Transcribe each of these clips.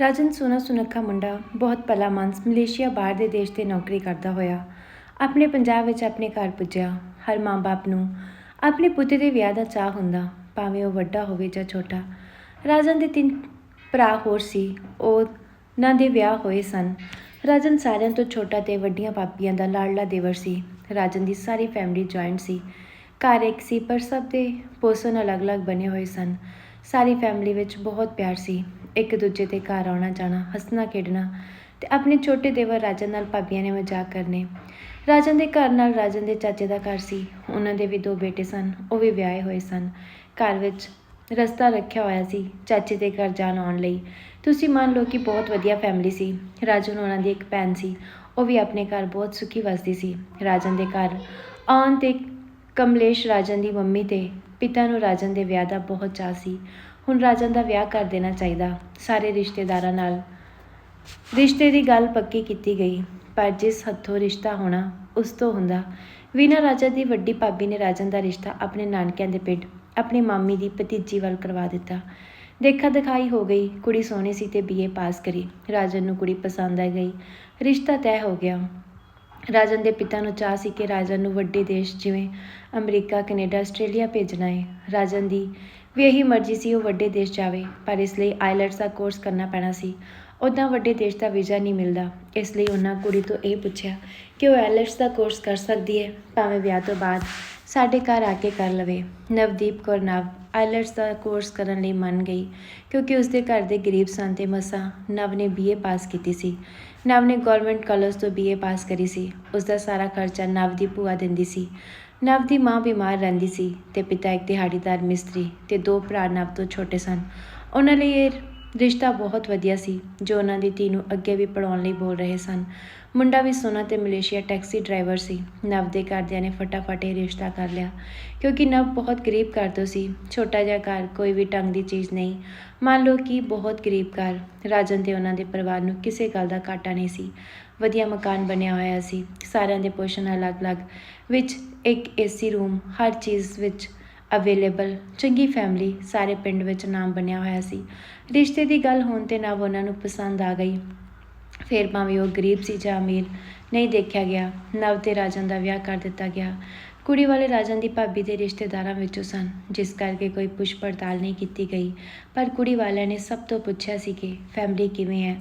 ਰਾਜਨ ਸੋਨਾ ਸੁਨੱਖਾ ਮੁੰਡਾ ਬਹੁਤ ਭਲਾ ਮਾਨਸ ਮਲੇਸ਼ੀਆ ਬਾਹਰ ਦੇ ਦੇਸ਼ ਤੇ ਨੌਕਰੀ ਕਰਦਾ ਹੋਇਆ। ਆਪਣੇ ਪੰਜਾਬ ਵਿੱਚ ਆਪਣੇ ਘਰ ਪੁੱਜਿਆ। ਹਰ ਮਾਂ-ਬਾਪ ਨੂੰ ਆਪਣੇ ਪੁੱਤ ਦੇ ਵਿਆਹ ਦਾ ਚਾਹ ਹੁੰਦਾ, ਭਾਵੇਂ ਉਹ ਵੱਡਾ ਹੋਵੇ ਜਾਂ ਛੋਟਾ। ਰਾਜਨ ਦੇ ਤਿੰਨ ਭਰਾ ਹੋਰ ਸੀ, ਉਹ ਨਾਂ ਦੇ ਵਿਆਹ ਹੋਏ ਸਨ। ਰਾਜਨ ਸਾਰਿਆਂ ਤੋਂ ਛੋਟਾ ਤੇ ਵੱਡੀਆਂ ਪਾਪੀਆਂ ਦਾ ਲਾਡਲਾ ਦੇਵਰ ਸੀ। ਰਾਜਨ ਦੀ ਸਾਰੀ ਫੈਮਿਲੀ ਜੁਆਇੰਟ ਸੀ। ਘਰ ਇੱਕ ਸੀ, ਪਰ ਸਭ ਦੇ ਪੋਸਨ ਅਲੱਗ-ਅਲੱਗ ਬਣੇ ਹੋਏ ਸਨ। ਸਾਰੀ ਫੈਮਿਲੀ ਵਿੱਚ ਬਹੁਤ ਪਿਆਰ ਸੀ। ਇੱਕ ਦੂਜੇ ਦੇ ਘਰ ਆਉਣਾ ਜਾਣਾ, ਹੱਸਣਾ, ਖੇਡਣਾ ਤੇ ਆਪਣੇ ਛੋਟੇ ਦੇਵਰ ਰਾਜਨ ਨਾਲ ਭਾਬੀਆਂ ਨੇ ਮਜ਼ਾਕ ਕਰਨੇ। ਰਾਜਨ ਦੇ ਘਰ ਨਾਲ ਰਾਜਨ ਦੇ ਚਾਚੇ ਦਾ ਘਰ ਸੀ। ਉਹਨਾਂ ਦੇ ਵੀ ਦੋ ਬੇਟੇ ਸਨ, ਉਹ ਵੀ ਵਿਆਹੇ ਹੋਏ ਸਨ। ਘਰ ਵਿੱਚ ਰਸਤਾ ਰੱਖਿਆ ਹੋਇਆ ਸੀ ਚਾਚੇ ਦੇ ਘਰ ਜਾਣ ਆਉਣ ਲਈ। ਤੁਸੀਂ ਮੰਨ ਲਓ ਕਿ ਬਹੁਤ ਵਧੀਆ ਫੈਮਿਲੀ ਸੀ। ਰਾਜਨ ਉਹਨਾਂ ਦੀ ਇੱਕ ਭੈਣ ਸੀ। ਉਹ ਵੀ ਆਪਣੇ ਘਰ ਬਹੁਤ ਸੁਖੀ ਵਸਦੀ ਸੀ। ਰਾਜਨ ਦੇ ਘਰ ਆਉਣ ਤੇ ਕਮਲੇਸ਼ ਰਾਜਨ ਦੀ ਮੰਮੀ ਤੇ ਪਿਤਾ ਨੂੰ ਰਾਜਨ ਦੇ ਵਿਆਹ ਦਾ ਬਹੁਤ ਚਾਅ ਸੀ। ਹੁਣ ਰਾਜਨ ਦਾ ਵਿਆਹ ਕਰ ਦੇਣਾ ਚਾਹੀਦਾ, ਸਾਰੇ ਰਿਸ਼ਤੇਦਾਰਾਂ ਨਾਲ। ਰਿਸ਼ਤੇ ਦੀ ਗੱਲ ਪੱਕੀ ਕੀਤੀ ਗਈ, ਪਰ ਜਿਸ ਹੱਥੋਂ ਰਿਸ਼ਤਾ ਹੋਣਾ, ਉਸ ਤੋਂ ਹੁੰਦਾ। ਵੀਨਾ ਰਾਜਾ ਦੀ ਵੱਡੀ ਭਾਬੀ ਨੇ ਰਾਜਨ ਦਾ ਰਿਸ਼ਤਾ ਆਪਣੇ ਨਾਨਕਿਆਂ ਦੇ ਪਿੰਡ ਆਪਣੀ ਮਾਮੀ ਦੀ ਭਤੀਜੀ ਵੱਲ ਕਰਵਾ ਦਿੱਤਾ। ਦੇਖਾ ਦਿਖਾਈ ਹੋ ਗਈ, ਕੁੜੀ ਸੋਹਣੀ ਸੀ ਤੇ ਬੀਏ ਪਾਸ ਕਰੀ। ਰਾਜਨ ਨੂੰ ਕੁੜੀ ਪਸੰਦ ਆ ਗਈ। ਰਿਸ਼ਤਾ ਤੈਅ ਹੋ ਗਿਆ। ਰਾਜਨ ਦੇ ਪਿਤਾ ਨੂੰ ਚਾਹ ਸੀ ਕਿ ਰਾਜਨ ਨੂੰ ਵੱਡੇ ਦੇਸ਼ ਜਿਵੇਂ ਅਮਰੀਕਾ, ਕੈਨੇਡਾ, ਆਸਟ੍ਰੇਲੀਆ ਭੇਜਣਾ ਹੈ ਰਾਜਨ ਦੀ ਵੀ ਇਹੀ ਮਰਜ਼ੀ ਸੀ ਉਹ ਵੱਡੇ ਦੇਸ਼ ਜਾਵੇ, ਪਰ ਇਸ ਲਈ ਆਈਲੈਟਸ ਦਾ ਕੋਰਸ ਕਰਨਾ ਪੈਣਾ ਸੀ। ਉੱਦਾਂ ਵੱਡੇ ਦੇਸ਼ ਦਾ ਵੀਜ਼ਾ ਨਹੀਂ ਮਿਲਦਾ। ਇਸ ਲਈ ਉਹਨਾਂ ਕੁੜੀ ਤੋਂ ਇਹ ਪੁੱਛਿਆ ਕਿ ਉਹ ਆਈਲੈਟਸ ਦਾ ਕੋਰਸ ਕਰ ਸਕਦੀ ਹੈ, ਭਾਵੇਂ ਵਿਆਹ ਤੋਂ ਬਾਅਦ ਸਾਡੇ ਘਰ ਆ ਕੇ ਕਰ ਲਵੇ। ਨਵਦੀਪ ਕੌਰ ਨਵ ਆਈਲੈਟਸ ਦਾ ਕੋਰਸ ਕਰਨ ਲਈ ਮੰਨ ਗਈ, ਕਿਉਂਕਿ ਉਸਦੇ ਘਰ ਦੇ ਗਰੀਬ ਸਨ ਤੇ ਮਸਾਂ ਨਵ ਨੇ ਬੀਏ ਪਾਸ ਕੀਤੀ ਸੀ। ਨਵ ਨੇ ਗਵਰਨਮੈਂਟ ਕਾਲਜ ਤੋਂ ਬੀਏ ਪਾਸ ਕਰੀ ਸੀ। ਉਸ ਦਾ ਸਾਰਾ ਖਰਚਾ ਨਵ ਦੀ ਭੂਆ ਦਿੰਦੀ ਸੀ। ਨਵ ਦੀ ਮਾਂ ਬਿਮਾਰ ਰਹਿੰਦੀ ਸੀ ਤੇ ਪਿਤਾ ਇੱਕ ਦਿਹਾੜੀਦਾਰ ਮਿਸਤਰੀ ਤੇ ਦੋ ਭਰਾ ਨਵ ਤੋਂ ਛੋਟੇ ਸਨ। ਉਹਨਾਂ ਲਈ ਇਹ ਰਿਸ਼ਤਾ ਬਹੁਤ ਵਧੀਆ ਸੀ, ਜੋ ਉਹਨਾਂ ਦੀ ਧੀ ਨੂੰ ਅੱਗੇ ਵੀ ਪੜਾਉਣ ਲਈ ਬੋਲ ਰਹੇ ਸਨ। ਮੁੰਡਾ ਵੀ ਸੋਨਾ ਤੇ ਮਲੇਸ਼ੀਆ ਟੈਕਸੀ ਡਰਾਈਵਰ ਸੀ। ਨਵ ਦੇ ਘਰਦਿਆਂ ਨੇ ਫਟਾਫਟ ਇਹ ਰਿਸ਼ਤਾ ਕਰ ਲਿਆ, ਕਿਉਂਕਿ ਨਵ ਬਹੁਤ ਗਰੀਬ ਘਰ ਤੋਂ ਸੀ। ਛੋਟਾ ਜਿਹਾ ਘਰ ਕੋਈ ਵੀ ਢੰਗ ਦੀ ਚੀਜ਼ ਨਹੀਂ। ਮੰਨ ਲਓ ਕਿ ਬਹੁਤ ਗਰੀਬ ਘਰ। ਰਾਜਨ ਤੇ ਉਹਨਾਂ ਦੇ ਪਰਿਵਾਰ ਨੂੰ ਕਿਸੇ ਗੱਲ ਦਾ ਘਾਟਾ ਨਹੀਂ ਸੀ। ਵਧੀਆ ਮਕਾਨ ਬਣਿਆ ਹੋਇਆ ਸੀ। ਸਾਰਿਆਂ ਦੇ ਪੋਸ਼ਨ ਅਲੱਗ-ਅਲੱਗ, ਵਿੱਚ ਇੱਕ ਏਸੀ ਰੂਮ ਹਰ ਚੀਜ਼ ਵਿੱਚ ਅਵੇਲੇਬਲ ਚੰਗੀ ਫੈਮਿਲੀ ਸਾਰੇ ਪਿੰਡ ਵਿੱਚ ਨਾਮ ਬਣਿਆ ਹੋਇਆ ਸੀ। ਰਿਸ਼ਤੇ ਦੀ ਗੱਲ ਹੋਣ ਤੇ ਨਾ ਉਹਨਾਂ ਨੂੰ ਪਸੰਦ ਆ ਗਈ। ਫਿਰ ਭਾਵੇਂ ਉਹ ਗਰੀਬ ਸੀ ਜਾਂ ਅਮੀਰ, ਨਹੀਂ ਦੇਖਿਆ ਗਿਆ ਨਵ ਤੇ ਰਾਜਨ ਦਾ ਵਿਆਹ ਕਰ ਦਿੱਤਾ ਗਿਆ। ਕੁੜੀ ਵਾਲੇ ਰਾਜਨ ਦੀ ਭਾਬੀ ਦੇ ਰਿਸ਼ਤੇਦਾਰਾਂ ਵਿੱਚੋਂ ਸਨ, ਜਿਸ ਕਰਕੇ ਕੋਈ ਪੁੱਛ ਪੜਤਾਲ ਨਹੀਂ ਕੀਤੀ ਗਈ। ਪਰ ਕੁੜੀ ਵਾਲਿਆਂ ਨੇ ਸਭ ਤੋਂ ਪੁੱਛਿਆ ਸੀ ਕਿ ਫੈਮਿਲੀ ਕਿਵੇਂ ਹੈ?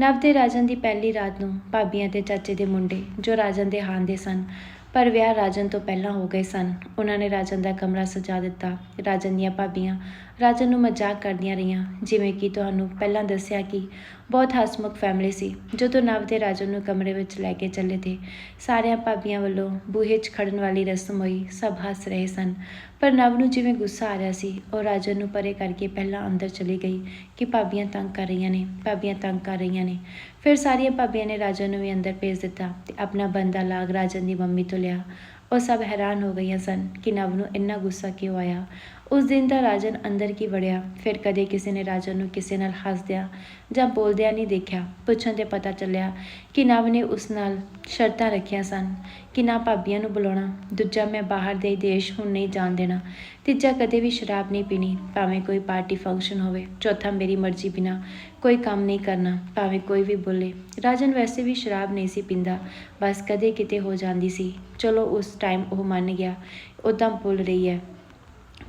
ਨਵ ਤੇ ਰਾਜਨ ਦੀ ਪਹਿਲੀ ਰਾਤ ਨੂੰ ਭਾਬੀਆਂ ਤੇ ਚਾਚੇ ਦੇ ਮੁੰਡੇ, ਜੋ ਰਾਜਨ ਦੇ ਹਾਨ ਦੇ ਸਨ, ਪਰ ਵਿਆਹ ਰਾਜਨ ਤੋਂ ਪਹਿਲਾਂ ਹੋ ਗਏ ਸਨ। ਉਹਨਾਂ ਨੇ ਰਾਜਨ ਦਾ ਕਮਰਾ ਸਜਾ ਦਿੱਤਾ। ਰਾਜਨ ਦੀਆਂ ਭਾਬੀਆਂ ਰਾਜਨ ਨੂੰ ਮਜ਼ਾਕ ਕਰਦੀਆਂ ਰਹੀਆਂ, ਜਿਵੇਂ ਕਿ ਤੁਹਾਨੂੰ ਪਹਿਲਾਂ ਦੱਸਿਆ ਕਿ ਬਹੁਤ ਹਸਮੁਖ ਫੈਮਿਲੀ ਸੀ। ਜਦੋਂ ਨਵ ਤੇ ਰਾਜਨ ਨੂੰ ਕਮਰੇ ਵਿੱਚ ਲੈ ਕੇ ਚੱਲੇ ਤੇ ਸਾਰਿਆਂ ਭਾਬੀਆਂ ਵੱਲੋਂ ਬੂਹੇ 'ਚ ਖੜਨ ਵਾਲੀ ਰਸਮ ਹੋਈ, ਸਭ ਹੱਸ ਰਹੇ ਸਨ। ਪਰ ਨਵ ਨੂੰ ਜਿਵੇਂ ਗੁੱਸਾ ਆ ਰਿਹਾ ਸੀ, ਉਹ ਰਾਜਨ ਨੂੰ ਪਰੇ ਕਰਕੇ ਪਹਿਲਾਂ ਅੰਦਰ ਚਲੀ ਗਈ ਕਿ ਭਾਬੀਆਂ ਤੰਗ ਕਰ ਰਹੀਆਂ ਨੇ, ਭਾਬੀਆਂ ਤੰਗ ਕਰ ਰਹੀਆਂ ਨੇ। ਫਿਰ ਸਾਰੀਆਂ ਭਾਬੀਆਂ ਨੇ ਰਾਜਨ ਨੂੰ ਵੀ ਅੰਦਰ ਭੇਜ ਦਿੱਤਾ ਤੇ ਆਪਣਾ ਬੰਦਾ ਲਾਗ ਰਾਜਨ ਦੀ ਮੰਮੀ ਤੋਂ ਲਿਆ। ਉਹ ਸਭ ਹੈਰਾਨ ਹੋ ਗਈਆਂ ਸਨ ਕਿ ਨਵ ਨੂੰ ਇੰਨਾ ਗੁੱਸਾ ਕਿਉਂ ਆਇਆ? ਉਸ ਦਿਨ ਦਾ ਰਾਜਨ ਅੰਦਰ ਕੀ ਵੜਿਆ, ਫਿਰ ਕਦੇ ਕਿਸੇ ਨੇ ਰਾਜਨ ਨੂੰ ਕਿਸੇ ਨਾਲ ਹੱਸਦਿਆਂ ਜਾਂ ਬੋਲਦਿਆਂ ਨਹੀਂ ਦੇਖਿਆ। ਪੁੱਛਣ ਤੇ ਪਤਾ ਚੱਲਿਆ ਕਿ ਨਵ ਨੇ ਉਸ ਨਾਲ ਸ਼ਰਤਾਂ ਰੱਖੀਆਂ ਸਨ ਕਿ ਨਾ ਭਾਬੀਆਂ ਨੂੰ ਬੁਲਾਉਣਾ, ਦੂਜਾ ਮੈਂ ਬਾਹਰ ਦੇ ਦੇਸ਼ ਹੁਣ ਨਹੀਂ ਜਾਣ ਦੇਣਾ, ਤੀਜਾ ਕਦੇ ਵੀ ਸ਼ਰਾਬ ਨਹੀਂ ਪੀਣੀ, ਭਾਵੇਂ ਕੋਈ ਪਾਰਟੀ ਫੰਕਸ਼ਨ ਹੋਵੇ, ਚੌਥਾ ਮੇਰੀ ਮਰਜ਼ੀ ਬਿਨਾ ਕੋਈ ਕੰਮ ਨਹੀਂ ਕਰਨਾ, ਭਾਵੇਂ ਕੋਈ ਵੀ ਬੋਲੇ। ਰਾਜਨ ਵੈਸੇ ਵੀ ਸ਼ਰਾਬ ਨਹੀਂ ਸੀ ਪੀਂਦਾ, ਬਸ ਕਦੇ ਕਿਤੇ ਹੋ ਜਾਂਦੀ ਸੀ। ਚਲੋ ਉਸ ਟਾਈਮ ਉਹ ਮੰਨ ਗਿਆ ਉਦਾਂ ਬੋਲ ਰਹੀ ਹੈ।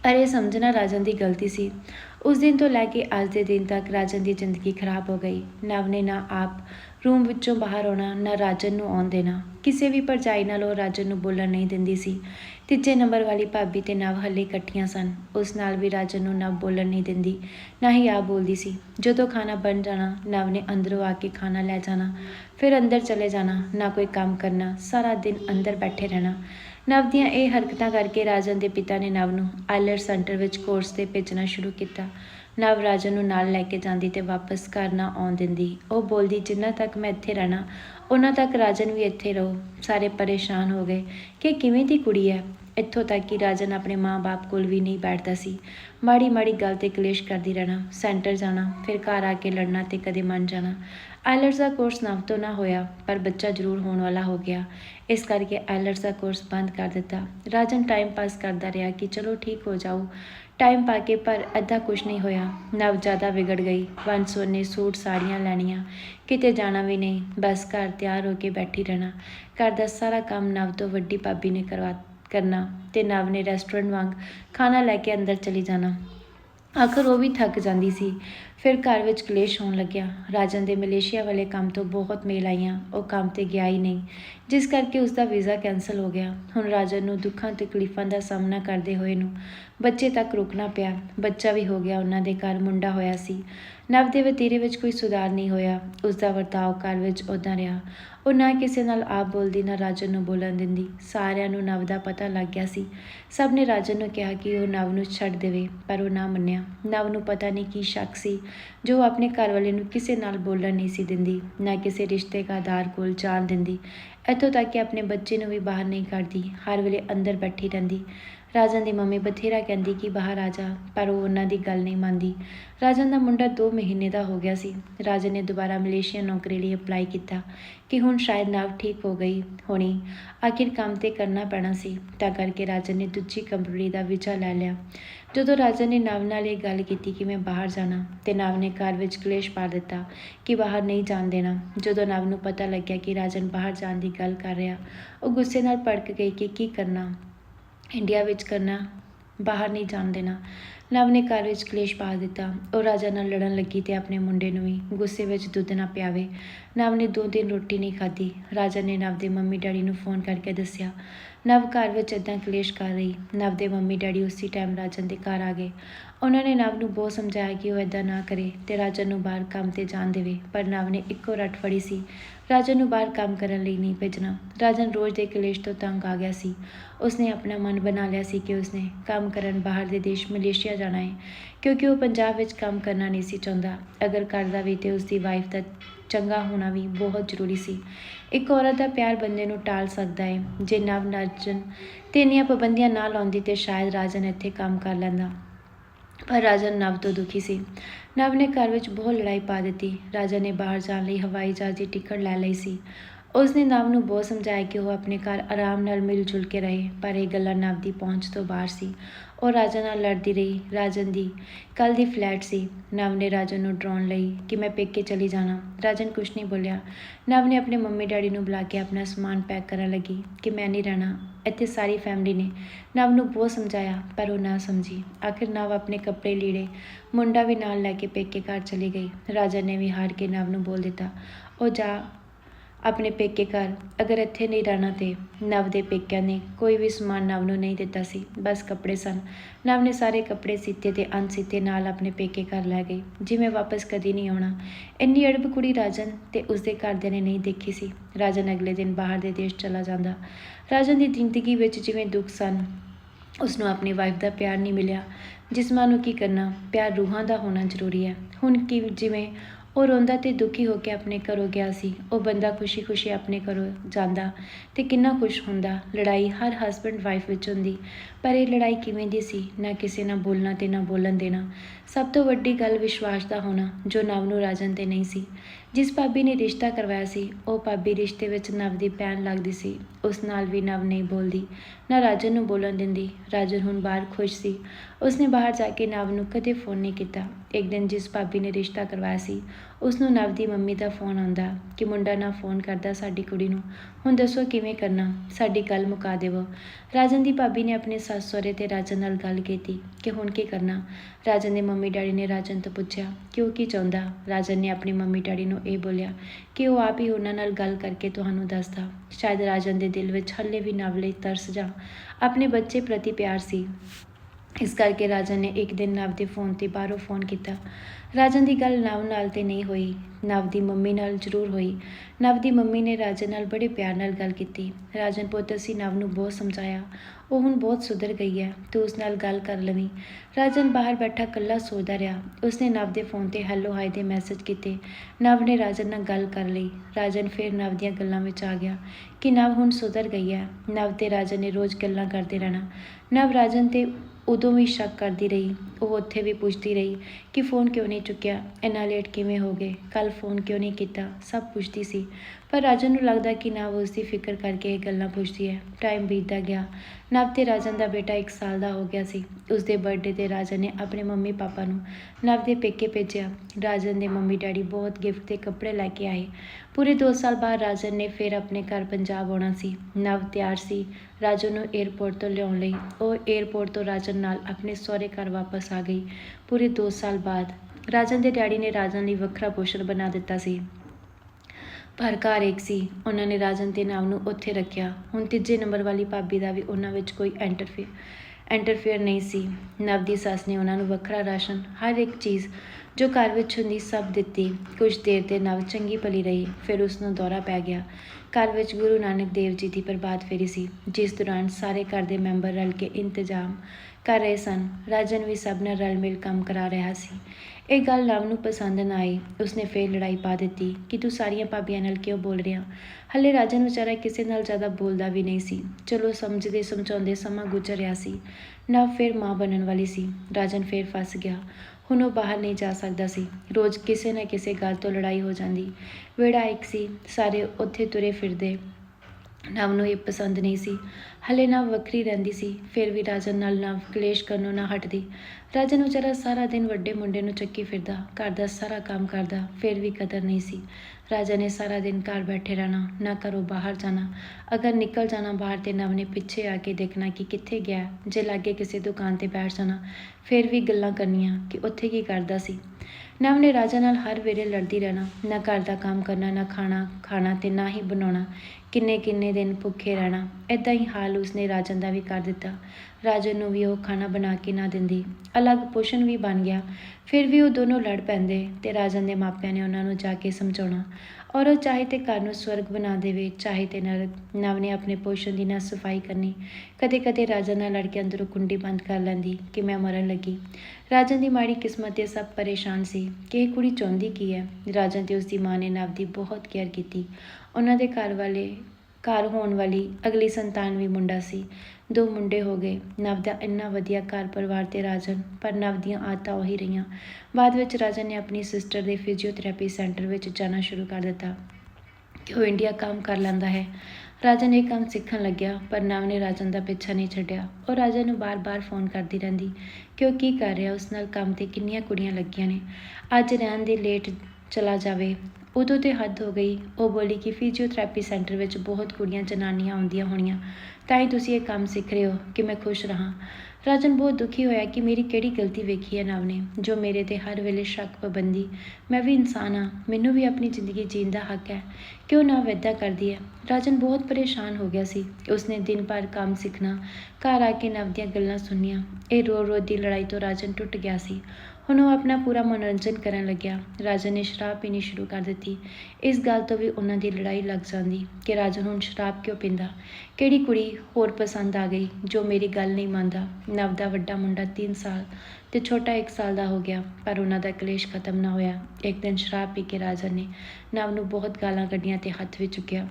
ਪਰ ਇਹ ਸਮਝਣਾ ਰਾਜਨ ਦੀ ਗਲਤੀ ਸੀ। ਉਸ ਦਿਨ ਤੋਂ ਲੈ ਕੇ ਅੱਜ ਦੇ ਦਿਨ ਤੱਕ ਰਾਜਨ ਦੀ ਜ਼ਿੰਦਗੀ ਖਰਾਬ ਹੋ ਗਈ। ਨਵ ਨੇ ਨਾ ਆਪ ਰੂਮ ਵਿੱਚੋਂ ਬਾਹਰ ਆਉਣਾ, ਨਾ ਰਾਜਨ ਨੂੰ ਆਉਣ ਦੇਣਾ। ਕਿਸੇ ਵੀ ਪਰਜਾਈ ਨਾਲ ਉਹ ਰਾਜਨ ਨੂੰ ਬੋਲਣ ਨਹੀਂ ਦਿੰਦੀ ਸੀ। ਤੀਜੇ ਨੰਬਰ ਵਾਲੀ ਭਾਬੀ ਤੇ ਨਵ ਹੱਲੇ ਇਕੱਠੀਆਂ ਸਨ। ਉਸ ਨਾਲ ਵੀ ਰਾਜਨ ਨੂੰ ਨਵ ਬੋਲਣ ਨਹੀਂ ਦਿੰਦੀ, ਨਾ ਹੀ ਆਪ ਬੋਲਦੀ ਸੀ। ਜਦੋਂ ਖਾਣਾ ਬਣ ਜਾਣਾ, ਨਵ ਨੇ ਅੰਦਰੋਂ ਆ ਕੇ ਖਾਣਾ ਲੈ ਜਾਣਾ, ਫਿਰ ਅੰਦਰ ਚਲੇ ਜਾਣਾ, ਨਾ ਕੋਈ ਕੰਮ ਕਰਨਾ, ਸਾਰਾ ਦਿਨ ਅੰਦਰ ਬੈਠੇ ਰਹਿਣਾ। ਨਵ ਦੀਆਂ ਇਹ ਹਰਕਤਾਂ ਕਰਕੇ ਰਾਜਨ ਦੇ ਪਿਤਾ ਨੇ ਨਵ ਨੂੰ ਆਇਲਰ ਸੈਂਟਰ ਵਿੱਚ ਕੋਰਸ ਤੇ ਭੇਜਣਾ ਸ਼ੁਰੂ ਕੀਤਾ। ਨਵ ਰਾਜਨ ਨੂੰ ਨਾਲ ਲੈ ਕੇ ਜਾਂਦੀ ਤੇ ਵਾਪਸ ਘਰ ਨਾ ਆਉਣ ਦਿੰਦੀ। ਉਹ ਬੋਲਦੀ, ਜਿੰਨਾ ਤੱਕ ਮੈਂ ਇੱਥੇ ਰਹਿਣਾ ਉਹਨਾਂ ਤੱਕ ਰਾਜਨ ਵੀ ਇੱਥੇ ਰਹੋ। ਸਾਰੇ ਪਰੇਸ਼ਾਨ ਹੋ ਗਏ ਕਿ ਕਿਵੇਂ ਦੀ ਕੁੜੀ ਹੈ? ਇੱਥੋਂ ਤੱਕ ਕਿ ਰਾਜਨ ਆਪਣੇ ਮਾਂ-ਬਾਪ ਕੋਲ ਵੀ ਨਹੀਂ ਬੈਠਦਾ ਸੀ। ਮਾੜੀ ਮਾੜੀ ਗੱਲ ਤੇ ਕਲੇਸ਼ ਕਰਦੀ ਰਹਿਣਾ, ਸੈਂਟਰ ਜਾਣਾ, ਫਿਰ ਘਰ ਆ ਕੇ ਲੜਨਾ ਤੇ ਕਦੇ ਮੰਨ ਜਾਣਾ। ਆਇਲਟਸ ਦਾ ਕੋਰਸ ਨਵ ਤੋਂ ਨਾ ਹੋਇਆ, ਪਰ ਬੱਚਾ ਜ਼ਰੂਰ ਹੋਣ ਵਾਲਾ ਹੋ ਗਿਆ। ਇਸ ਕਰਕੇ ਆਇਲਟਸ ਦਾ ਕੋਰਸ ਬੰਦ ਕਰ ਦਿੱਤਾ। ਰਾਜਨ ਟਾਈਮ ਪਾਸ ਕਰਦਾ ਰਿਹਾ ਕਿ ਚਲੋ ਠੀਕ ਹੋ ਜਾਊ। ਟਾਈਮ ਪਾ ਕੇ ਪਰ ਅੱਧਾ ਕੁਛ ਨਹੀਂ ਹੋਇਆ। ਨਵ ਜ਼ਿਆਦਾ ਵਿਗੜ ਗਈ। ਵਨ ਸੋਨੇ ਸੂਟ, ਸਾੜੀਆਂ ਲੈਣੀਆਂ। ਕਿਤੇ ਜਾਣਾ ਵੀ ਨਹੀਂ। ਬਸ ਘਰ ਤਿਆਰ ਹੋ ਕੇ ਬੈਠੀ ਰਹਿਣਾ। ਘਰ ਦਾ ਸਾਰਾ ਕੰਮ ਨਵ ਤੋਂ ਵੱਡੀ ਭਾਬੀ ਨੇ ਕਰਵਾ ਕਰਨਾ ਤੇ ਨਵ ਨੇ ਰੈਸਟੋਰੈਂਟ ਵਾਂਗ ਖਾਣਾ ਲੈ ਕੇ ਅੰਦਰ ਚਲੀ ਜਾਣਾ। ਆਖਰ ਉਹ ਵੀ ਥੱਕ ਜਾਂਦੀ ਸੀ। ਫਿਰ ਘਰ ਵਿੱਚ ਕਲੇਸ਼ ਹੋਣ ਲੱਗਿਆ। ਰਾਜਨ ਦੇ ਮਲੇਸ਼ੀਆ ਵਾਲੇ ਕੰਮ ਤੋਂ ਬਹੁਤ ਮੇਲ ਆਈਆਂ। ਉਹ ਕੰਮ ਤੇ ਗਿਆ ਹੀ ਨਹੀਂ, ਜਿਸ ਕਰਕੇ ਉਸ ਦਾ ਵੀਜ਼ਾ ਕੈਨਸਲ ਹੋ ਗਿਆ। ਹੁਣ ਰਾਜਨ ਨੂੰ ਦੁੱਖਾਂ ਤਕਲੀਫਾਂ ਦਾ ਸਾਹਮਣਾ ਕਰਦੇ ਹੋਏ ਨੂੰ ਬੱਚੇ ਤੱਕ ਰੁਕਣਾ ਪਿਆ। ਬੱਚਾ ਵੀ ਹੋ ਗਿਆ, ਉਹਨਾਂ ਦੇ ਘਰ ਮੁੰਡਾ ਹੋਇਆ ਸੀ। ਨਵ ਦੇ ਵਤੀਰੇ ਵਿੱਚ ਕੋਈ ਸੁਧਾਰ ਨਹੀਂ ਹੋਇਆ। ਉਸ ਦਾ ਵਰਤਾਓ ਘਰ ਵਿੱਚ ਉਦਾਂ ਰਿਹਾ। ਉਹ ਨਾ ਕਿਸੇ ਨਾਲ ਆਪ ਬੋਲਦੀ, ਨਾ ਰਾਜਨ ਨੂੰ ਬੋਲਣ ਦਿੰਦੀ। ਸਾਰਿਆਂ ਨੂੰ ਨਵ ਦਾ ਪਤਾ ਲੱਗ ਗਿਆ ਸੀ। ਸਭ ਨੇ ਰਾਜਨ ਨੂੰ ਕਿਹਾ ਕਿ ਉਹ ਨਵ ਨੂੰ ਛੱਡ ਦੇਵੇ, ਪਰ ਉਹ ਨਾ ਮੰਨਿਆ। ਨਵ ਨੂੰ ਪਤਾ ਨਹੀਂ ਕੀ ਸ਼ੱਕ ਸੀ। ਜੋ ਆਪਣੇ ਘਰ ਵਾਲੇ ਨੂੰ ਕਿਸੇ ਨਾਲ ਬੋਲਣ ਨਹੀਂ ਸੀ ਦਿੰਦੀ, ਨਾ ਕਿਸੇ ਰਿਸ਼ਤੇ ਦਾ ਕੋਲ ਜਾਣ ਦਿੰਦੀ। ਇੱਥੋਂ ਤੱਕ ਕਿ ਆਪਣੇ ਬੱਚੇ ਨੂੰ ਵੀ ਬਾਹਰ ਨਹੀਂ ਕੱਢਦੀ, ਹਰ ਵੇਲੇ ਅੰਦਰ ਬੈਠੀ ਰਹਿੰਦੀ। ਰਾਜਨ ਦੀ ਮੰਮੀ ਬਥੇਰਾ ਕਹਿੰਦੀ ਕਿ ਬਾਹਰ ਆ ਜਾ, ਪਰ ਉਹ ਉਹਨਾਂ ਦੀ ਗੱਲ ਨਹੀਂ ਮੰਨਦੀ। ਰਾਜਨ ਦਾ ਮੁੰਡਾ 2 ਮਹੀਨੇ ਦਾ ਹੋ ਗਿਆ ਸੀ। ਰਾਜਨ ਨੇ ਦੁਬਾਰਾ ਮਲੇਸ਼ੀਆ ਨੌਕਰੀ ਲਈ ਅਪਲਾਈ ਕੀਤਾ ਕਿ ਹੁਣ ਸ਼ਾਇਦ ਨਵ ਠੀਕ ਹੋ ਗਈ ਹੋਣੀ। ਆਖਿਰ ਕੰਮ ਤੇ ਕਰਨਾ ਪੈਣਾ ਸੀ, ਤਾਂ ਕਰਕੇ ਰਾਜਨ ਨੇ ਦੂਜੀ ਕੰਪਨੀ ਦਾ ਵੀਜ਼ਾ ਲੈ ਲਿਆ। ਜਦੋਂ ਰਾਜਨ ਨੇ ਨਵ ਨਾਲ ਇਹ ਗੱਲ ਕੀਤੀ ਕਿ ਮੈਂ ਬਾਹਰ ਜਾਣਾ, ਤੇ ਨਵ ਨੇ ਘਰ ਵਿੱਚ ਕਲੇਸ਼ ਪਾ ਦਿੱਤਾ ਕਿ ਬਾਹਰ ਨਹੀਂ ਜਾਣ ਦੇਣਾ। ਜਦੋਂ ਨਵ ਨੂੰ ਪਤਾ ਲੱਗਿਆ ਕਿ ਰਾਜਨ ਬਾਹਰ ਜਾਣ ਦੀ ਗੱਲ ਕਰ ਰਿਹਾ, ਉਹ ਗੁੱਸੇ ਨਾਲ ਭੜਕ ਗਈ ਕਿ ਕੀ ਕਰਨਾ। ਇੰਡੀਆ ਵਿੱਚ ਕਰਨਾ, ਬਾਹਰ ਨਹੀਂ ਜਾਣ ਦੇਣਾ। ਨਵ ਨੇ ਘਰ ਵਿੱਚ ਕਲੇਸ਼ ਪਾ ਦਿੱਤਾ। ਉਹ ਰਾਜਾ ਨਾਲ ਲੜਨ ਲੱਗੀ ਤੇ ਆਪਣੇ ਮੁੰਡੇ ਨੂੰ ਵੀ ਗੁੱਸੇ ਵਿੱਚ ਦੁੱਧ ਨਾ ਪਿਆਵੇ। ਨਵ ਨੇ ਦੋ ਦਿਨ ਰੋਟੀ ਨਹੀਂ ਖਾਧੀ। ਰਾਜਾ ਨੇ ਨਵ ਦੇ ਮੰਮੀ ਡੈਡੀ ਨੂੰ ਫੋਨ ਕਰਕੇ ਦੱਸਿਆ ਨਵ ਘਰ ਵਿੱਚ ਇਦਾਂ ਕਲੇਸ਼ ਕਰ ਰਹੀ। ਨਵ ਦੇ ਮੰਮੀ ਡੈਡੀ ਉਸੇ ਟਾਈਮ ਰਾਜਨ ਦੇ ਘਰ ਆ ਗਏ। ਉਹਨਾਂ ਨੇ ਨਵ ਨੂੰ ਬਹੁਤ ਸਮਝਾਇਆ ਕਿ ਉਹ ਇਦਾਂ ਨਾ ਕਰੇ ਤੇ ਰਾਜਨ ਨੂੰ ਬਾਹਰ ਕੰਮ ਤੇ ਜਾਣ ਦੇਵੇ, ਪਰ ਨਵ ਨੇ ਇੱਕੋ ਰੱਟ ਫੜੀ ਸੀ। ਰਾਜਨ ਨੂੰ ਬਾਹਰ ਕੰਮ ਕਰਨ ਲਈ ਨਹੀਂ ਭੇਜਣਾ। ਰਾਜਨ ਰੋਜ਼ ਦੇ ਕਲੇਸ਼ ਤੋਂ ਤੰਗ ਆ ਗਿਆ ਸੀ। ਉਸਨੇ ਆਪਣਾ ਮਨ ਬਣਾ ਲਿਆ ਸੀ ਕਿ ਉਸਨੇ ਕੰਮ ਕਰਨ ਬਾਹਰ ਦੇ ਦੇਸ਼ ਮਲੇਸ਼ੀਆ ਜਾਣਾ ਹੈ, ਕਿਉਂਕਿ ਉਹ ਪੰਜਾਬ ਵਿੱਚ ਕੰਮ ਕਰਨਾ ਨਹੀਂ ਸੀ ਚਾਹੁੰਦਾ। ਅਗਰ ਕਰਦਾ ਵੀ ਤੇ ਉਸਦੀ ਵਾਈਫ ਦਾ ਚੰਗਾ ਹੋਣਾ ਵੀ ਬਹੁਤ ਜ਼ਰੂਰੀ ਸੀ। ਇੱਕ ਔਰਤ ਦਾ ਪਿਆਰ ਬੰਦੇ ਨੂੰ ਟਾਲ ਸਕਦਾ ਹੈ। ਜੇ ਨਵ ਨਾਜਨ ਤੇ ਇੰਨੀਆਂ ਪਾਬੰਦੀਆਂ ਨਾ ਲਾਉਂਦੀ ਤੇ ਸ਼ਾਇਦ ਰਾਜਨ ਇੱਥੇ ਕੰਮ ਕਰ ਲੈਂਦਾ। ਪਰ ਰਾਜਾ ਨਵ ਤੋਂ ਦੁਖੀ ਸੀ। ਨਵ ਨੇ ਘਰ ਵਿੱਚ ਬਹੁਤ ਲੜਾਈ ਪਾ ਦਿੱਤੀ। ਰਾਜਾ ਨੇ ਬਾਹਰ ਜਾਣ ਲਈ ਹਵਾਈ ਜਹਾਜ਼ ਦੀ ਟਿਕਟ ਲੈ ਲਈ ਸੀ। ਉਸ ਨੇ ਨਵ ਨੂੰ ਬਹੁਤ ਸਮਝਾਇਆ ਕਿ ਉਹ ਆਪਣੇ ਘਰ ਆਰਾਮ ਨਾਲ ਮਿਲ ਜੁਲ ਕੇ ਰਹੇ, ਪਰ ਇਹ ਗੱਲਾਂ ਨਵ ਦੀ ਪਹੁੰਚ ਤੋਂ ਬਾਹਰ ਸੀ। ਉਹ ਰਾਜਾ ਨਾਲ ਲੜਦੀ ਰਹੀ। ਰਾਜਨ ਦੀ ਕੱਲ ਦੀ ਫਲੈਟ ਸੀ। ਨਵ ਨੇ ਰਾਜਨ ਨੂੰ ਡਰਾਉਣ ਲਈ ਕਿ ਮੈਂ ਪੇਕੇ ਚਲੀ ਜਾਣਾ। ਰਾਜਨ ਕੁਝ ਨਹੀਂ ਬੋਲਿਆ। ਨਵ ਨੇ ਆਪਣੇ ਮੰਮੀ ਡੈਡੀ ਨੂੰ ਬੁਲਾ ਕੇ ਆਪਣਾ ਸਮਾਨ ਪੈਕ ਕਰਨ ਲੱਗੀ ਕਿ ਮੈਂ ਨਹੀਂ ਰਹਿਣਾ। ਇੱਥੇ ਸਾਰੀ ਫੈਮਿਲੀ ਨੇ। ਨਵ ਨੂੰ ਬਹੁਤ ਸਮਝਾਇਆ, ਪਰ ਉਹ ਨਾ ਸਮਝੀ। ਆਖਿਰ ਨਵ ਆਪਣੇ ਕੱਪੜੇ ਲੀੜੇ ਮੁੰਡਾ ਵੀ ਨਾਲ ਲੈ ਕੇ ਪੇਕੇ ਘਰ ਚਲੀ ਗਈ। ਰਾਜਨ ਨੇ ਵੀ ਹਾਰ ਕੇ ਨਵ ਨੂੰ ਬੋਲ ਦਿੱਤਾ। ਉਹ ਜਾ ਆਪਣੇ ਪੇਕੇ ਘਰ। ਅਗਰ ਇੱਥੇ ਨਹੀਂ ਰਹਿਣਾ ਤੇ ਨਵ ਦੇ ਪੇਕਿਆਂ ਨੇ ਕੋਈ ਵੀ ਸਮਾਨ ਨਵ ਨੂੰ ਨਹੀਂ ਦਿੱਤਾ ਸੀ, ਬਸ ਕੱਪੜੇ ਸਨ। ਨਵ ਨੇ ਸਾਰੇ ਕੱਪੜੇ ਸੀਤੇ ਤੇ ਅਣਸੀਤੇ ਨਾਲ ਆਪਣੇ ਪੇਕੇ ਘਰ ਲੈ ਗਈ ਜਿਵੇਂ ਵਾਪਸ ਕਦੀ ਨਹੀਂ ਆਉਣਾ। ਇੰਨੀ ਅੜਬ ਕੁੜੀ ਰਾਜਨ ਤੇ ਉਸਦੇ ਘਰਦਿਆਂ ਨੇ ਨਹੀਂ ਦੇਖੀ ਸੀ। ਰਾਜਨ ਅਗਲੇ ਦਿਨ ਬਾਹਰ ਦੇ ਦੇਸ਼ ਚਲਾ ਜਾਂਦਾ। ਰਾਜਨ ਦੀ ਜ਼ਿੰਦਗੀ ਵਿੱਚ ਜਿਵੇਂ ਦੁੱਖ ਸਨ ਉਸ ਨੂੰ ਆਪਣੀ ਵਾਈਫ ਦਾ ਪਿਆਰ ਨਹੀਂ ਮਿਲਿਆ ਜਿਸਮਾਂ ਨੂੰ ਕੀ ਕਰਨਾ, ਪਿਆਰ ਰੂਹਾਂ ਦਾ ਹੋਣਾ ਜ਼ਰੂਰੀ ਹੈ। ਹੁਣ ਕੀ ਜਿਵੇਂ ਉਹ ਰੋਂਦਾ ਤੇ ਦੁਖੀ ਹੋ ਕੇ ਆਪਣੇ ਘਰੋਂ ਗਿਆ ਸੀ। ਉਹ ਬੰਦਾ ਖੁਸ਼ੀ-ਖੁਸ਼ੀ ਆਪਣੇ ਘਰੋਂ ਜਾਂਦਾ ਤੇ ਕਿੰਨਾ ਖੁਸ਼ ਹੁੰਦਾ। ਲੜਾਈ ਹਰ ਹਸਬੰਡ ਵਾਈਫ ਵਿੱਚ ਹੁੰਦੀ, ਪਰ ਇਹ ਲੜਾਈ ਕਿਵੇਂ ਦੀ ਸੀ? ਨਾ ਕਿਸੇ ਨਾਲ ਬੋਲਣਾ ਤੇ ਨਾ ਬੋਲਣ ਦੇਣਾ। ਸਭ ਤੋਂ ਵੱਡੀ ਗੱਲ ਵਿਸ਼ਵਾਸ ਦਾ ਹੋਣਾ, ਜੋ ਨਵ ਨੂੰ ਰਾਜਨ ਤੇ ਨਹੀਂ ਸੀ। ਜਿਸ ਭਾਬੀ ਨੇ ਰਿਸ਼ਤਾ ਕਰਵਾਇਆ ਸੀ, ਉਹ ਭਾਬੀ ਰਿਸ਼ਤੇ ਵਿੱਚ ਨਵ ਦੀ ਭੈਣ ਲੱਗਦੀ ਸੀ। ਉਸ ਨਾਲ ਵੀ ਨਵ ਨਹੀਂ ਬੋਲਦੀ, ਨਾ ਰਾਜਨ ਨੂੰ ਬੋਲਣ ਦਿੰਦੀ। ਰਾਜਨ ਹੁਣ ਬਾਹਰ ਖੁਸ਼ ਸੀ। ਉਸਨੇ ਬਾਹਰ ਜਾ ਕੇ ਨਵ ਨੂੰ ਕਦੇ ਫੋਨ ਨਹੀਂ ਕੀਤਾ। ਇੱਕ ਦਿਨ ਜਿਸ ਭਾਬੀ ਨੇ ਰਿਸ਼ਤਾ ਕਰਵਾਇਆ ਸੀ ਉਸ ਨੂੰ ਨਵ ਦੀ ਮੰਮੀ ਦਾ ਫੋਨ ਆਉਂਦਾ ਕਿ ਮੁੰਡਾ ਨਾ ਫੋਨ ਕਰਦਾ ਸਾਡੀ ਕੁੜੀ ਨੂੰ। ਹੁਣ ਦੱਸੋ ਕਿਵੇਂ ਕਰਨਾ? ਸਾਡੀ ਗੱਲ ਮੁਕਾ ਦੇਵੋ। ਰਾਜਨ ਦੀ ਭਾਬੀ ਨੇ ਆਪਣੇ ਸੱਸ ਸਹੁਰੇ ਤੇ ਰਾਜਨ ਨਾਲ ਗੱਲ ਕੀਤੀ ਕਿ ਹੁਣ ਕੀ ਕਰਨਾ? ਰਾਜਨ ਦੇ ਮੰਮੀ ਡੈਡੀ ਨੇ ਰਾਜਨ ਤੋਂ ਪੁੱਛਿਆ ਕਿ ਉਹ ਕੀ ਚਾਹੁੰਦਾ? ਰਾਜਨ ਨੇ ਆਪਣੀ ਮੰਮੀ ਡੈਡੀ ਨੂੰ ਇਹ ਬੋਲਿਆ ਕਿ ਉਹ ਆਪ ਹੀ ਉਹਨਾਂ ਨਾਲ ਗੱਲ ਕਰਕੇ ਤੁਹਾਨੂੰ ਦੱਸਦਾ। ਸ਼ਾਇਦ ਰਾਜਨ ਦੇ ਦਿਲ ਵਿੱਚ ਹੱਲੇ ਵੀ ਨਵ ਲਈ ਤਰਸ ਜਾਂ ਆਪਣੇ ਬੱਚੇ ਪ੍ਰਤੀ ਪਿਆਰ ਸੀ। ਇਸ ਕਰਕੇ ਰਾਜਨ ਨੇ ਇੱਕ ਦਿਨ ਨਵ ਦੇ ਫੋਨ ਤੇ ਬਾਹਰੋਂ ਫੋਨ ਕੀਤਾ। ਰਾਜਨ ਦੀ ਗੱਲ ਨਵ ਨਾਲ ਤੇ ਨਹੀਂ ਹੋਈ। ਨਵ ਦੀ ਮੰਮੀ ਨਾਲ ਜ਼ਰੂਰ ਹੋਈ। ਨਵ ਦੀ ਮੰਮੀ ਨੇ ਰਾਜਨ ਨਾਲ ਬੜੇ ਪਿਆਰ ਨਾਲ ਗੱਲ ਕੀਤੀ। ਰਾਜਨ ਪੁੱਤ, ਅਸੀਂ ਨਵ ਨੂੰ ਬਹੁਤ ਸਮਝਾਇਆ। ਉਹ ਹੁਣ ਬਹੁਤ ਸੁਧਰ ਗਈ ਹੈ। ਤੂੰ ਉਸ ਨਾਲ ਗੱਲ ਕਰ ਲਵੀਂ। ਰਾਜਨ ਬਾਹਰ ਬੈਠਾ ਇਕੱਲਾ ਸੋਚਦਾ ਰਿਹਾ। ਉਸਨੇ ਨਵ ਦੇ ਫੋਨ ਤੇ ਹੈਲੋ ਹਾਈ ਦੇ ਮੈਸੇਜ ਕੀਤੇ। ਨਵ ਨੇ ਰਾਜਨ ਨਾਲ ਗੱਲ ਕਰ ਲਈ। ਰਾਜਨ ਫਿਰ ਨਵ ਦੀਆਂ ਗੱਲਾਂ ਵਿੱਚ ਆ ਗਿਆ ਕਿ ਨਵ ਹੁਣ ਸੁਧਰ ਗਈ ਹੈ। ਨਵ ਤੇ ਰਾਜਨ ਨੇ ਰੋਜ਼ ਗੱਲਾਂ ਕਰਦੇ ਰਹਿਣਾ। ਨਵ ਰਾਜਨ ਤੇ ਉਦੋਂ ਵੀ ਸ਼ੱਕ ਕਰਦੀ ਰਹੀ। ਉਹ ਉੱਥੇ ਵੀ ਪੁੱਛਦੀ ਰਹੀ ਕਿ ਫੋਨ ਕਿਉਂ ਨਹੀਂ ਚੁੱਕਿਆ? ਇੰਨਾ ਲੇਟ ਕਿਵੇਂ ਹੋ ਗਏ? ਕੱਲ ਫੋਨ ਕਿਉਂ ਨਹੀਂ ਕੀਤਾ? ਸਭ ਪੁੱਛਦੀ ਸੀ। ਪਰ ਰਾਜਨ ਨੂੰ ਲੱਗਦਾ ਕਿ ਨਵ ਉਸ ਦੀ ਫਿਕਰ ਕਰਕੇ ਇਹ ਗੱਲਾਂ ਪੁੱਛਦੀ ਹੈ। ਟਾਈਮ ਬੀਤਦਾ ਗਿਆ। ਨਵ ਤੇ ਰਾਜਨ ਦਾ ਬੇਟਾ 1 ਸਾਲ ਦਾ ਹੋ ਗਿਆ ਸੀ। ਉਸਦੇ ਬਰਥਡੇ ਤੇ ਰਾਜਨ ਨੇ ਆਪਣੇ ਮੰਮੀ ਪਾਪਾ ਨੂੰ ਨਵ ਦੇ ਪੇਕੇ ਭੇਜਿਆ। ਰਾਜਨ ਦੇ ਮੰਮੀ ਡੈਡੀ ਬਹੁਤ ਗਿਫਟ ਤੇ ਕੱਪੜੇ ਲੈ ਕੇ ਆਏ। ਪੂਰੇ 2 ਸਾਲ ਬਾਅਦ ਰਾਜਨ ਨੇ ਫਿਰ ਆਪਣੇ ਘਰ ਪੰਜਾਬ ਆਉਣਾ ਸੀ। ਨਵ ਤਿਆਰ ਸੀ ਰਾਜਨ ਨੂੰ 에ਅਰਪੋਰਟ ਤੋਂ ਲਿਆਉਣ ਲਈ। ਉਹ 에ਅਰਪੋਰਟ ਤੋਂ ਰਾਜਨ ਨਾਲ ਆਪਣੇ ਸਹੁਰੇ ਘਰ ਵਾਪਸ ਆ ਗਈ। ਪੂਰੇ 2 ਸਾਲ ਬਾਅਦ ਰਾਜਨ ਦੇ ਡੈਡੀ ਨੇ ਰਾਜਨ ਲਈ ਵੱਖਰਾ ਪੋਸ਼ਣ ਬਣਾ ਦਿੱਤਾ ਸੀ। ਪਰ ਘਰ ਇੱਕ ਸੀ। ਉਹਨਾਂ ਨੇ ਰਾਜਨ ਤੇ ਨਵ ਨੂੰ ਉੱਥੇ ਰੱਖਿਆ। ਹੁਣ ਤੀਜੇ ਨੰਬਰ ਵਾਲੀ ਭਾਬੀ ਦਾ ਵੀ ਉਹਨਾਂ ਵਿੱਚ ਕੋਈ ਐਂਟਰਫੇਅਰ ਇੰਟਰਫੇਅਰ ਨਹੀਂ ਸੀ। ਨਵ ਦੀ ਸੱਸ ਨੇ ਉਹਨਾਂ ਨੂੰ ਵੱਖਰਾ ਰਾਸ਼ਨ, ਹਰ ਇੱਕ ਚੀਜ਼ ਜੋ ਘਰ ਵਿੱਚ ਹੁੰਦੀ ਸਭ ਦਿੱਤੀ। ਕੁਝ ਦੇਰ ਤੇ ਨਵ ਚੰਗੀ ਭਲੀ ਰਹੀ, ਫਿਰ ਉਸ ਨੂੰ ਦੌਰਾ ਪੈ ਗਿਆ। ਘਰ ਵਿੱਚ ਗੁਰੂ ਨਾਨਕ ਦੇਵ ਜੀ ਦੀ ਪ੍ਰਭਾਤ ਫੇਰੀ ਸੀ, ਜਿਸ ਦੌਰਾਨ ਸਾਰੇ ਘਰ ਦੇ ਮੈਂਬਰ ਰਲ ਕੇ ਇੰਤਜ਼ਾਮ ਕਰ ਰਹੇ ਸਨ। ਰਾਜਨ ਵੀ ਸਭ ਨਾਲ ਰਲ ਮਿਲ ਕੰਮ ਕਰਾ ਰਿਹਾ ਸੀ। ਇਹ ਗੱਲ ਨਵ ਨੂੰ ਪਸੰਦ ਨਾ ਆਈ। ਉਸਨੇ ਫੇਰ ਲੜਾਈ ਪਾ ਦਿੱਤੀ ਕਿ ਤੂੰ ਸਾਰੀਆਂ ਭਾਬੀਆਂ ਨਾਲ ਕਿਉਂ ਬੋਲ ਰਿਹਾ? ਹੱਲੇ ਰਾਜਨ ਵਿਚਾਰਾ ਕਿਸੇ ਨਾਲ ਜ਼ਿਆਦਾ ਬੋਲਦਾ ਵੀ ਨਹੀਂ ਸੀ। ਚਲੋ ਸਮਝਦੇ ਸਮਝਾਉਂਦੇ ਸਮਾਂ ਗੁਜ਼ਰ ਰਿਹਾ ਸੀ। ਨਾ ਫੇਰ ਮਾਂ ਬਣਨ ਵਾਲੀ ਸੀ। ਰਾਜਨ ਫੇਰ ਫਸ ਗਿਆ। ਹੁਣ ਉਹ ਬਾਹਰ ਨਹੀਂ ਜਾ ਸਕਦਾ ਸੀ। ਰੋਜ਼ ਕਿਸੇ ਨਾ ਕਿਸੇ ਗੱਲ ਤੋਂ ਲੜਾਈ ਹੋ ਜਾਂਦੀ। ਵੇੜਾ ਇੱਕ ਸੀ। ਸਾਰੇ ਉੱਥੇ ਤੁਰੇ ਫਿਰਦੇ। ਨਵ ਨੂੰ ਇਹ ਪਸੰਦ ਨਹੀਂ ਸੀ। ਹਲੇ ਨਾ ਵੱਖਰੀ ਰਹਿੰਦੀ ਸੀ, ਫਿਰ ਵੀ ਰਾਜਨ ਨਾਲ ਨਵ ਕਲੇਸ਼ ਕਰਨੋਂ ਨਾ ਹਟਦੀ। ਰਾਜਨ ਵਿਚਾਰਾ ਸਾਰਾ ਦਿਨ ਵੱਡੇ ਮੁੰਡੇ ਨੂੰ ਚੱਕੀ ਫਿਰਦਾ, ਘਰ ਦਾ ਸਾਰਾ ਕੰਮ ਕਰਦਾ, ਫਿਰ ਵੀ ਕਦਰ ਨਹੀਂ ਸੀ। ਰਾਜਾ ਨੇ ਸਾਰਾ ਦਿਨ ਘਰ ਬੈਠੇ ਰਹਿਣਾ, ਨਾ ਘਰੋਂ ਬਾਹਰ ਜਾਣਾ। ਅਗਰ ਨਿਕਲ ਜਾਣਾ ਬਾਹਰ ਤੇ ਨਵ ਨੇ ਪਿੱਛੇ ਆ ਕੇ ਦੇਖਣਾ ਕਿ ਕਿੱਥੇ ਗਿਆ, ਜੇ ਲਾਗੇ ਕਿਸੇ ਦੁਕਾਨ ਤੇ ਬੈਠ ਜਾਣਾ, ਫਿਰ ਵੀ ਗੱਲਾਂ ਕਰਨੀਆਂ ਕਿ ਉੱਥੇ ਕੀ ਕਰਦਾ ਸੀ। ਨਵ ਨੇ ਰਾਜਾ ਨਾਲ ਹਰ ਵੇਲੇ ਲੜਦੀ ਰਹਿਣਾ, ਨਾ ਘਰ ਦਾ ਕੰਮ ਕਰਨਾ, ਨਾ ਖਾਣਾ ਖਾਣਾ ਤੇ ਨਾ ਹੀ ਬਣਾਉਣਾ। ਕਿੰਨੇ ਕਿੰਨੇ ਦਿਨ ਭੁੱਖੇ ਰਹਿਣਾ। ਐਦਾਂ ਹੀ ਹਾਲ ਉਸਨੇ ਰਾਜਨ ਦਾ ਵੀ ਕਰ ਦਿੱਤਾ। ਰਾਜਨ ਨੂੰ ਵੀ ਉਹ ਖਾਣਾ ਬਣਾ ਕੇ ਨਾ ਦਿੰਦੀ। ਅਲੱਗ ਪੋਸ਼ਣ ਵੀ ਬਣ ਗਿਆ। ਫਿਰ ਵੀ ਉਹ ਦੋਨੋਂ ਲੜ ਪੈਂਦੇ ਤੇ ਰਾਜਨ ਦੇ ਮਾਪਿਆਂ ਨੇ ਉਹਨਾਂ ਨੂੰ ਜਾ ਕੇ ਸਮਝਾਉਣਾ। ਔਰ ਉਹ ਚਾਹੇ ਤੇ ਘਰ ਨੂੰ ਸਵਰਗ ਬਣਾ ਦੇਵੇ, ਚਾਹੇ ਤੇ ਨਰਕ ਨਵ ਨੇ ਆਪਣੇ ਪੋਸ਼ਣ ਦੀ ਨਾ ਸਫ਼ਾਈ ਕਰਨੀ। ਕਦੇ ਕਦੇ ਰਾਜਨ ਨਾਲ ਲੜ ਕੇ ਅੰਦਰੋਂ ਕੁੰਡੀ ਬੰਦ ਕਰ ਲੈਂਦੀ ਕਿ ਮੈਂ ਮਰਨ ਲੱਗੀ। ਰਾਜਨ ਦੀ ਮਾੜੀ ਕਿਸਮਤ ਤੇ ਸਭ ਪਰੇਸ਼ਾਨ ਸੀ ਕਿ ਇਹ ਕੁੜੀ ਚਾਹੁੰਦੀ ਕੀ ਹੈ। ਰਾਜਨ ਤੇ ਉਸ ਦੀ ਮਾਂ ਨੇ ਨਵ ਦੀ ਬਹੁਤ ਕੇਅਰ ਕੀਤੀ। ਉਹਨਾਂ ਦੇ ਘਰ ਵਾਲੇ, ਘਰ ਹੋਣ ਵਾਲੀ ਅਗਲੀ ਸੰਤਾਨ ਵੀ ਮੁੰਡਾ ਸੀ। ਦੋ ਮੁੰਡੇ ਹੋ ਗਏ। ਨਵ ਦਾ ਇੰਨਾ ਵਧੀਆ ਘਰ ਪਰਿਵਾਰ ਤੇ ਰਾਜਨ, ਪਰ ਨਵ ਦੀਆਂ ਆਦਤਾਂ ਉਹੀ ਰਹੀਆਂ। ਬਾਅਦ ਵਿੱਚ ਰਾਜਨ ਨੇ ਆਪਣੀ ਸਿਸਟਰ ਦੇ ਫਿਜ਼ੀਓਥੈਰੇਪੀ ਸੈਂਟਰ ਵਿੱਚ ਜਾਣਾ ਸ਼ੁਰੂ ਕਰ ਦਿੱਤਾ ਕਿ ਉਹ ਇੰਡੀਆ ਕੰਮ ਕਰ ਲੈਂਦਾ ਹੈ। ਰਾਜਨ ਇਹ ਕੰਮ ਸਿੱਖਣ ਲੱਗਿਆ, ਪਰ ਨਵ ਨੇ ਰਾਜਨ ਦਾ ਪਿੱਛਾ ਨਹੀਂ ਛੱਡਿਆ। ਉਹ ਰਾਜਨ ਨੂੰ ਬਾਰ-ਬਾਰ ਫੋਨ ਕਰਦੀ ਰਹਿੰਦੀ ਕਿ ਉਹ ਕੀ ਕਰ ਰਿਹਾ, ਉਸ ਨਾਲ ਕੰਮ ਤੇ ਕਿੰਨੀਆਂ ਕੁੜੀਆਂ ਲੱਗੀਆਂ ਨੇ। ਅੱਜ ਰਹਿਣ ਦੇ ਲੇਟ ਚਲਾ ਜਾਵੇ। ਉਦੋਂ ਤੇ ਹੱਦ ਹੋ ਗਈ। ਉਹ ਬੋਲੀ ਕਿ ਫਿਜ਼ੀਓਥੈਰੇਪੀ ਸੈਂਟਰ ਵਿੱਚ ਬਹੁਤ ਕੁੜੀਆਂ ਜਨਾਨੀਆਂ ਆਉਂਦੀਆਂ ਹੋਣੀਆਂ। ਤਾਂ ਹੀ ਤੁਸੀਂ ਇਹ ਕੰਮ ਸਿੱਖ ਰਹੇ ਹੋ ਕਿ ਮੈਂ ਖੁਸ਼ ਰਹਾ। ਰਾਜਨ ਬਹੁਤ ਦੁਖੀ ਹੋਇਆ ਕਿ ਮੇਰੀ ਕਿਹੜੀ ਗਲਤੀ ਵੇਖੀ ਹੈ ਨਵ ਨੇ, ਜੋ ਮੇਰੇ ਤੇ ਹਰ ਵੇਲੇ ਸ਼ੱਕ ਪਾਬੰਦੀ। ਮੈਂ ਵੀ ਇਨਸਾਨ ਹਾਂ, ਮੈਨੂੰ ਵੀ ਆਪਣੀ ਜ਼ਿੰਦਗੀ ਜੀਣ ਦਾ ਹੱਕ ਹੈ। ਕਿਉਂ ਨਾ ਵੈਦਾ ਕਰਦੀ ਹੈ? ਰਾਜਨ ਬਹੁਤ ਪਰੇਸ਼ਾਨ ਹੋ ਗਿਆ ਸੀ। ਉਸਨੇ ਦਿਨ ਭਰ ਕੰਮ ਸਿੱਖਣਾ, ਘਰ ਆ ਕੇ ਨਵ ਦੀਆਂ ਗੱਲਾਂ ਸੁਣਨੀਆਂ। ਇਹ ਰੋ ਰੋ ਦੀ ਲੜਾਈ ਤੋਂ ਰਾਜਨ ਟੁੱਟ ਗਿਆ ਸੀ। ਹੁਣ ਉਹ ਆਪਣਾ ਪੂਰਾ ਮਨੋਰੰਜਨ ਕਰਨ ਲੱਗਿਆ। ਰਾਜਨ ਨੇ ਸ਼ਰਾਬ ਪੀਣੀ ਸ਼ੁਰੂ ਕਰ ਦਿੱਤੀ। ਇਸ ਗੱਲ ਤੋਂ ਵੀ ਉਹਨਾਂ ਦੀ ਲੜਾਈ ਲੱਗ ਜਾਂਦੀ ਕਿ ਰਾਜਨ ਹੁਣ ਸ਼ਰਾਬ ਕਿਉਂ ਪੀਂਦਾ? ਕਿਹੜੀ ਕੁੜੀ ਹੋਰ ਪਸੰਦ ਆ ਗਈ ਜੋ ਮੇਰੀ ਗੱਲ ਨਹੀਂ ਮੰਨਦਾ? ਨਵ ਦਾ ਵੱਡਾ ਮੁੰਡਾ 3 ਸਾਲ ਤੇ ਛੋਟਾ 1 ਸਾਲ ਦਾ ਹੋ ਗਿਆ, ਪਰ ਉਹਨਾਂ ਦਾ ਕਲੇਸ਼ ਖਤਮ ਨਾ ਹੋਇਆ। ਇੱਕ ਦਿਨ ਸ਼ਰਾਬ ਪੀ ਕੇ ਰਾਜਨ ਨੇ ਨਵ ਨੂੰ ਬਹੁਤ ਗਾਲਾਂ ਕੱਢੀਆਂ ਤੇ ਹੱਥ ਵਿੱਚ ਚੁੱਕਿਆ।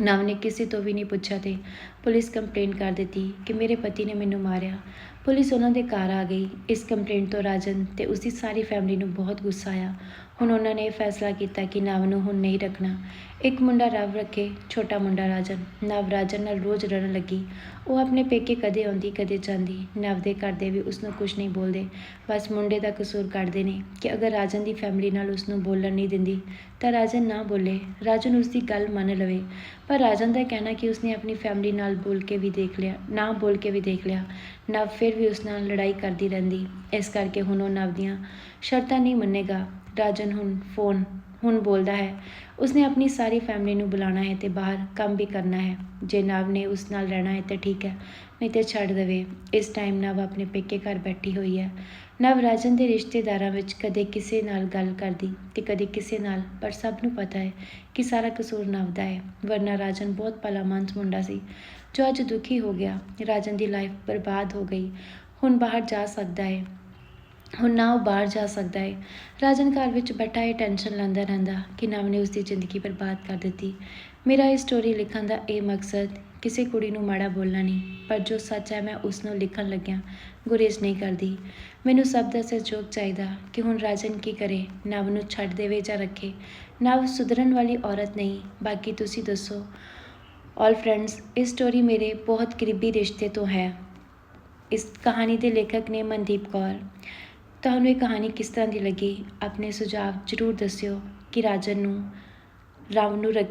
ਨਵ ਨੇ ਕਿਸੇ ਤੋਂ ਵੀ ਨਹੀਂ ਪੁੱਛਿਆ ਤੇ ਪੁਲਿਸ ਕੰਪਲੇਂਟ ਕਰ ਦਿੱਤੀ ਕਿ ਮੇਰੇ ਪਤੀ ਨੇ ਮੈਨੂੰ ਮਾਰਿਆ। ਪੁਲਿਸ ਉਹਨਾਂ ਦੇ ਘਰ ਆ ਗਈ। ਇਸ ਕੰਪਲੇਂਟ ਤੋਂ ਰਾਜਨ ਤੇ ਉਸਦੀ ਸਾਰੀ ਫੈਮਿਲੀ ਨੂੰ ਬਹੁਤ ਗੁੱਸਾ ਆਇਆ। ਹੁਣ ਉਹਨਾਂ ਨੇ ਇਹ ਫੈਸਲਾ ਕੀਤਾ ਕਿ ਨਵ ਨੂੰ ਹੁਣ ਨਹੀਂ ਰੱਖਣਾ। ਇੱਕ ਮੁੰਡਾ ਰਵ ਰੱਖੇ, ਛੋਟਾ ਮੁੰਡਾ ਰਾਜਨ। ਨਵ ਰਾਜਨ ਨਾਲ ਰੋਜ਼ ਲੜਨ ਲੱਗੀ। ਉਹ ਆਪਣੇ ਪੇਕੇ ਕਦੇ ਆਉਂਦੀ, ਕਦੇ ਜਾਂਦੀ। ਨਵ ਦੇ ਘਰ ਦੇ ਵੀ ਉਸ ਨੂੰ ਕੁਝ ਨਹੀਂ ਬੋਲਦੇ। ਬਸ ਮੁੰਡੇ ਦਾ ਕਸੂਰ ਕੱਢਦੇ ਨੇ ਕਿ ਅਗਰ ਰਾਜਨ ਦੀ ਫੈਮਿਲੀ ਨਾਲ ਉਸ ਨੂੰ ਬੋਲਣ ਨਹੀਂ ਦਿੰਦੀ, ਤਾਂ ਰਾਜਨ ਨਾ ਬੋਲੇ। ਰਾਜਨ ਉਸ ਦੀ ਗੱਲ ਮੰਨ ਲਵੇ। ਪਰ ਰਾਜਨ ਦਾ ਕਹਿਣਾ ਕਿ ਉਸਨੇ ਆਪਣੀ ਫੈਮਿਲੀ ਨਾਲ ਬੋਲ ਕੇ ਵੀ ਦੇਖ ਲਿਆ, ਨਾ ਬੋਲ ਕੇ ਵੀ ਦੇਖ ਲਿਆ। ਨਵ ਫਿਰ ਵੀ ਉਸ ਨਾਲ ਲੜਾਈ ਕਰਦੀ ਰਹਿੰਦੀ। ਇਸ ਕਰਕੇ ਹੁਣ ਉਹ ਨਵ ਦੀਆਂ ਸ਼ਰਤਾਂ ਨਹੀਂ ਮੰਨੇਗਾ। ਰਾਜਨ ਹੁਣ ਫੋਨ, ਹੁਣ ਬੋਲਦਾ ਹੈ। ਉਸਨੇ ਆਪਣੀ ਸਾਰੀ ਫੈਮਿਲੀ ਨੂੰ ਬੁਲਾਉਣਾ ਹੈ ਤੇ ਬਾਹਰ ਕੰਮ ਵੀ ਕਰਨਾ ਹੈ। ਜੇ ਨਵ ਨੇ ਉਸ ਨਾਲ ਰਹਿਣਾ ਹੈ ਤਾਂ ਠੀਕ ਹੈ, ਨਹੀਂ ਤੇ ਛੱਡ ਦੇਵੇ। ਇਸ ਟਾਈਮ ਨਵ ਆਪਣੇ ਪੇਕੇ ਘਰ ਬੈਠੀ ਹੋਈ ਹੈ। ਨਵ ਰਾਜਨ ਦੇ ਰਿਸ਼ਤੇਦਾਰਾਂ ਵਿੱਚ ਕਦੇ ਕਿਸੇ ਨਾਲ ਗੱਲ ਕਰਦੀ ਤੇ ਕਦੇ ਕਿਸੇ ਨਾਲ, ਪਰ ਸਭ ਨੂੰ ਪਤਾ ਹੈ ਕਿ ਸਾਰਾ ਕਸੂਰ ਨਵ ਦਾ ਹੈ, ਵਰਨਾ ਰਾਜਨ ਬਹੁਤ ਭਲਾਮਾਨਸ ਮੁੰਡਾ ਸੀ। ਜੋ ਅੱਜ ਦੁਖੀ ਹੋ ਗਿਆ, ਰਾਜਨ ਦੀ ਲਾਈਫ ਬਰਬਾਦ ਹੋ ਗਈ। ਹੁਣ ਬਾਹਰ ਜਾ ਸਕਦਾ ਹੈ। ਹੁਣ ਨਾ ਉਹ ਬਾਹਰ ਜਾ ਸਕਦਾ ਹੈ ਰਾਜਨ ਘਰ ਵਿੱਚ ਬੈਠਾ ਇਹ ਟੈਨਸ਼ਨ ਲੈਂਦਾ ਰਹਿੰਦਾ ਕਿ ਨਵ ਨੇ ਉਸ ਦੀ ਜ਼ਿੰਦਗੀ ਬਰਬਾਦ ਕਰ ਦਿੱਤੀ। ਮੇਰਾ ਇਹ ਸਟੋਰੀ ਲਿਖਣ ਦਾ ਇਹ ਮਕਸਦ, ਕਿਸੇ ਕੁੜੀ ਨੂੰ ਮਾੜਾ ਬੋਲਣਾ ਨਹੀਂ, ਪਰ ਜੋ ਸੱਚ ਹੈ ਮੈਂ ਉਸ ਨੂੰ ਲਿਖਣ ਲੱਗਿਆ ਗੁਰੇਜ਼ ਨਹੀਂ ਕਰਦੀ। ਮੈਨੂੰ ਸਭ ਦਾ ਸਹਿਯੋਗ ਚਾਹੀਦਾ ਕਿ ਹੁਣ ਰਾਜਨ ਕੀ ਕਰੇ, ਨਵ ਨੂੰ ਛੱਡ ਦੇਵੇ ਜਾਂ ਰੱਖੇ। ਨਵ ਸੁਧਰਨ ਵਾਲੀ ਔਰਤ ਨਹੀਂ, ਬਾਕੀ ਤੁਸੀਂ ਦੱਸੋ। ਆਲ ਫਰੈਂਡਸ ਇਹ ਸਟੋਰੀ ਮੇਰੇ ਬਹੁਤ ਕਰੀਬੀ ਰਿਸ਼ਤੇ ਤੋਂ ਹੈ। ਇਸ ਕਹਾਣੀ ਦੇ ਲੇਖਕ ਨੇ ਮਨਦੀਪ ਕੌਰ। ਤੁਹਾਨੂੰ ਇਹ ਕਹਾਣੀ ਕਿਸ ਤਰ੍ਹਾਂ ਦੀ ਲੱਗੀ? ਆਪਣੇ ਸੁਝਾਅ ਜ਼ਰੂਰ ਦੱਸਿਓ ਕਿ ਰਾਜਨ ਨੂੰ, ਰਾਵਣ ਨੂੰ ਰੱਖੇ